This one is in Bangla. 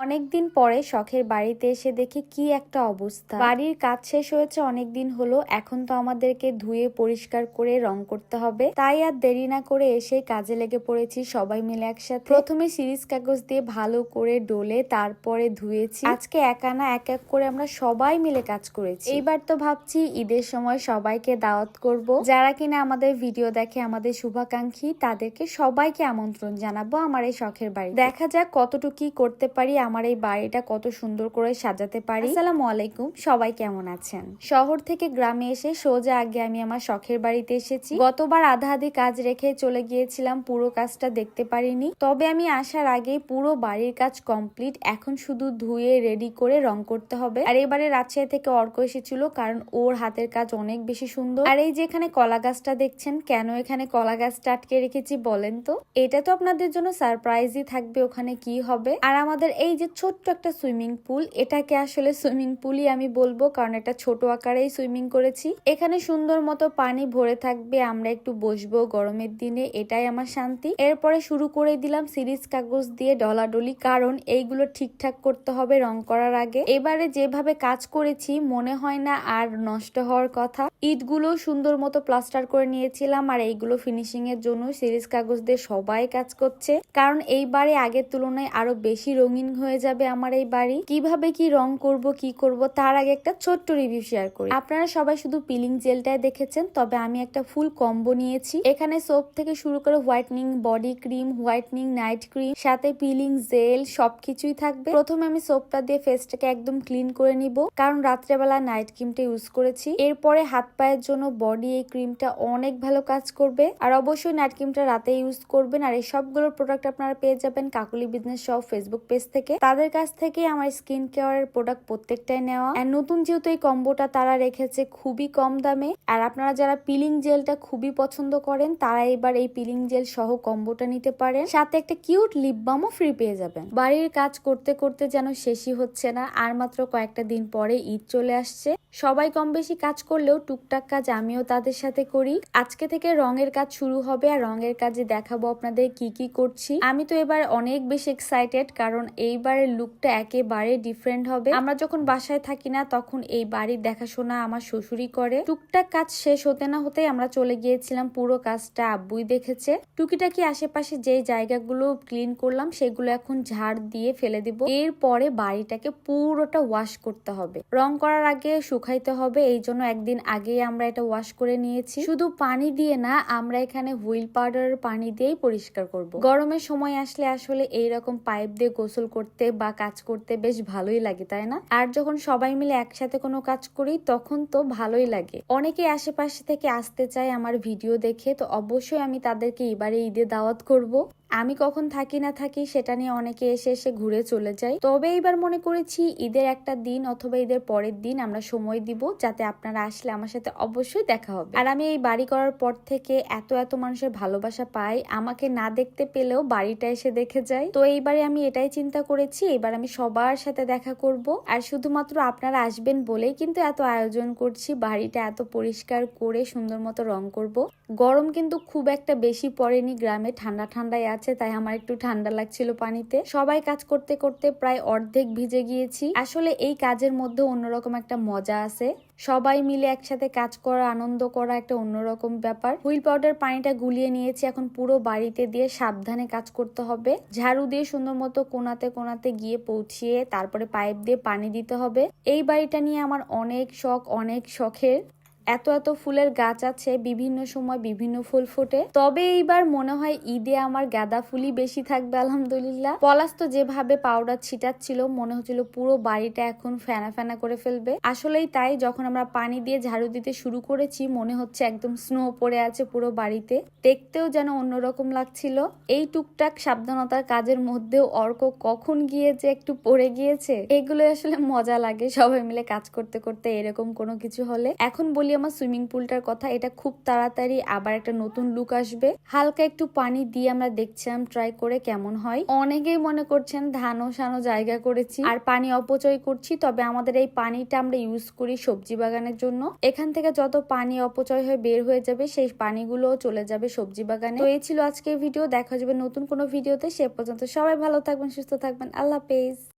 অনেকদিন পরে শখের বাড়িতে এসে দেখি কি একটা অবস্থা। বাড়ির কাজ শেষ হয়েছে, অনেকদিন হলো। এখন তো আমাদেরকে ধুয়ে পরিষ্কার করে রং করতে হবে। তাই আর দেরি না করে এসে কাজে লেগে পড়েছি সবাই মিলে একসাথে। প্রথমে সিরিজ কাগজ দিয়ে ভালো করে ডলে তারপরে ধুয়েছি। আজকে একা না, এক এক করে আমরা সবাই মিলে কাজ করেছি। এইবার তো ভাবছি ঈদের সময় সবাইকে দাওয়াত করব। যারা কিনা আমাদের ভিডিও দেখে আমাদের শুভাকাঙ্ক্ষী, তাদেরকে সবাইকে আমন্ত্রণ জানাব আমার এই শখের বাড়ি দেখা যাক কতটুকু করতে পারি আমার এই বাড়িটা কত সুন্দর করে সাজাতে পারি। আসসালামু আলাইকুম সবাই কেমন আছেন? শহর থেকে গ্রামে এসে সোজা আগে আমি আমার শখের বাড়িতে এসেছি। গতবার আধা আধি কাজ রেখে চলে গিয়েছিলাম পুরো কাজটা দেখতে পারিনি। তবে আমি আসার আগে পুরো বাড়ির কাজ কমপ্লিট। এখন শুধু ধুয়ে রেডি করে রং করতে হবে। আর এবারে রাজশাহী থেকে অর্ক এসেছিল কারণ ওর হাতের কাজ অনেক বেশি সুন্দর। আর এই যে এখানে কলা গাছটা দেখছেন কেন এখানে কলা গাছটা আটকে রেখেছি বলেন তো? এটা তো আপনাদের জন্য সারপ্রাইজই থাকবে ওখানে কি হবে। আর আমাদের এই যে ছোট্ট একটা সুইমিং পুল, এটাকে আসলে সুইমিং পুলই আমি বলব, কারণ এটা ছোট আকারেই সুইমিং করেছি। এখানে সুন্দর মতো পানি ভরে থাকবে, আমরা একটু বসবো গরমের দিনে, এটাই আমার শান্তি। এরপরে শুরু করে দিলাম সিরিজ কাগজ দিয়ে ডলাডলি, কারণ এইগুলো ঠিকঠাক করতে হবে রং করার আগে। এবারে যেভাবে কাজ করেছি, মনে হয় না আর নষ্ট হওয়ার কথা। ইটগুলো সুন্দর মতো প্লাস্টার করে নিয়েছিলাম, আর এইগুলো ফিনিশিং এর জন্য সিরিজ কাগজ দিয়ে সবাই কাজ করছে। কারণ এইবারে আগের তুলনায় আরও বেশি রঙিন হয়ে যাবে আমার এই বাড়ি। কীভাবে কি রং করব, কি করব, তার আগে একটা ছোট্ট রিভিউ শেয়ার করি। আপনারা সবাই শুধু পিলিং জেলটাই দেখেছেন, তবে আমি একটা ফুল কম্বো নিয়েছি। এখানে সোপ থেকে শুরু করে whitening body cream whitening night cream সাথে পিলিং জেল সবকিছুই থাকবে। প্রথমে আমি সোপটা দিয়ে ফেসটাকে একদম ক্লিন করে নিব, কারণ রাত্রেবেলা নাইট ক্রিমটা ইউজ করেছি। এরপরে হাত পায়ের জন্য বডি এই ক্রিমটা অনেক ভালো কাজ করবে। আর অবশ্যই নাইট ক্রিমটা রাতে ইউজ করবেন, আর এই সবগুলোর প্রোডাক্ট আপনারা পেয়ে যাবেন কাকুলি বিজনেস সব ফেসবুক পেজ থেকে। তাদের কাছ থেকে আমার স্কিন কেয়ারের প্রোডাক্ট প্রত্যেকটাই নেওয়া। আর নতুন যেহেতু এই কম্বোটা তারা রেখেছে খুবই কম দামে, আর আপনারা যারা পিলিং জেলটা খুবই পছন্দ করেন, তারা এবার এই পিলিং জেল সহ কম্বোটা নিতে পারেন। সাথে একটা কিউট লিপ বামও ফ্রি পেয়ে যাবেন। বাড়ির কাজ করতে করতে যেন শেষই হচ্ছে না, আর মাত্র কয়েকটা দিন পরে ঈদ চলে আসছে। সবাই কম বেশি কাজ করলেও টুকটাক কাজ আমিও তাদের সাথে করি। আজকে থেকে রঙের কাজ শুরু হবে, আর রঙের কাজে দেখাবো আপনাদের কি কি করছি। আমি তো এবার অনেক বেশি এক্সাইটেড কারণ এইবারের লুকটা একেবারে ডিফারেন্ট হবে। আমরা যখন বাসায় থাকি না, তখন এই বাড়ির দেখাশোনা আমার শ্বশুরই করে। টুকটাক কাজ শেষ হতে না হতেই আমরা চলে গিয়েছিলাম, পুরো কাজটা আব্বুই দেখেছে। টুকিটাকি আশেপাশে যে জায়গাগুলো ক্লিন করলাম, সেগুলো এখন ঝাড় দিয়ে ফেলে দিব। এরপরে বাড়িটাকে পুরোটা ওয়াশ করতে হবে। রং করার আগে শুকাইতে হবে, এই জন্য একদিন আগে আমরা এটা ওয়াশ করে নিয়েছি। শুধু পানি দিয়ে না, আমরা এখানে হুইল পাউডার পানি দিয়েই পরিষ্কার করব। গরমের সময় আসলে আসলে এইরকম পাইপ দিয়ে গোসল করতে বা কাজ করতে বেশ ভালোই লাগে, তাই না? আর যখন সবাই মিলে একসাথে কোনো কাজ করি, তখন তো ভালোই লাগে। অনেকে আশেপাশে থেকে আসতে চায় আমার ভিডিও দেখে, তো অবশ্যই আমি তাদেরকে এবারে ঈদে দাওয়াত করব। আমি কখন থাকি না থাকি সেটা নিয়ে অনেকে এসে এসে ঘুরে চলে যায় তবে এইবার মনে করেছি ঈদের একটা দিন অথবা ঈদের পরের দিন আমরা সময় দিব যাতে আপনারা আসলে আমার সাথে অবশ্যই দেখা হবে। আর আমি এই বাড়ি করার পর থেকে এত এত মানুষের ভালোবাসা পাই, আমাকে না দেখতে পেলেও বাড়িটা এসে দেখে যায় তো এইবারে আমি এটাই চিন্তা করেছি, এবার আমি সবার সাথে দেখা করব। আর শুধুমাত্র আপনারা আসবেন বলেই কিন্তু এত আয়োজন করছি, বাড়িটা এত পরিষ্কার করে সুন্দর মতো রং করব। গরম কিন্তু খুব একটা বেশি পড়েনি, গ্রামে ঠান্ডা ঠান্ডায় আছে। তাই আমার একটু ঠান্ডা লাগছিল পানিতে। সবাই কাজ করতে করতে প্রায় অর্ধেক ভিজে গিয়েছি। আসলে এই কাজের মধ্যে অন্যরকম একটা মজা আছে। সবাই মিলে একসাথে কাজ করা, আনন্দ করা একটা অন্যরকম ব্যাপার। হুইল পাউডার পানিটা গুলিয়ে নিয়েছি, এখন পুরো বাড়িতে দিয়ে সাবধানে কাজ করতে হবে। ঝাড়ু দিয়ে সুন্দর মতো কোনাতে কোনাতে গিয়ে পৌঁছিয়ে তারপরে পাইপ দিয়ে পানি দিতে হবে। এই বাড়িটা নিয়ে আমার অনেক শখ, অনেক শখের। এত এত ফুলের গাছ আছে, বিভিন্ন সময় বিভিন্ন ফুল ফোটে। তবে এইবার মনে হয় ঈদে আমার গাঁদা ফুলই বেশি থাকবে, আলহামদুলিল্লাহ। পলাশ তো যেভাবে পাউডার ছিটাচ্ছিল, মনে হচ্ছিল পুরো বাড়িটা এখন ফেনা ফেনা করে ফেলবে। আসলেই তাই, যখন আমরা পানি দিয়ে ঝাড়ু দিতে শুরু করেছি, মনে হচ্ছে একদম স্নো পড়ে আছে পুরো বাড়িতে। দেখতেও যেন অন্যরকম লাগছিল। এই টুকটাক সাবধানতার কাজের মধ্যেও অর্ক কখন গিয়ে যে একটু পড়ে গিয়েছে এগুলো আসলে মজা লাগে সবাই মিলে কাজ করতে করতে এরকম কোনো কিছু হলে। এখন বলি আমার সুইমিং পুলটার কথা, এটা খুব তাড়াতাড়ি আবার একটা নতুন লুক আসবে। হালকা একটু পানি দিয়ে আমরা দেখছিলাম ট্রাই করে কেমন হয়। অনেকেই মনে করছেন ধানো সানো জায়গা করেছি আর পানি অপচয় করছি, তবে আমাদের এই পানিটা আমরা ইউজ করি সবজি বাগানের জন্য। এখান থেকে যত পানি অপচয় হয়ে বের হয়ে যাবে, সেই পানিগুলো চলে যাবে সবজি বাগানে। তো এই ছিল আজকের ভিডিও দেখা যাবে নতুন কোনো ভিডিওতে সে পর্যন্ত সবাই ভালো থাকবেন, সুস্থ থাকবেন। আল্লাহ হাফেজ।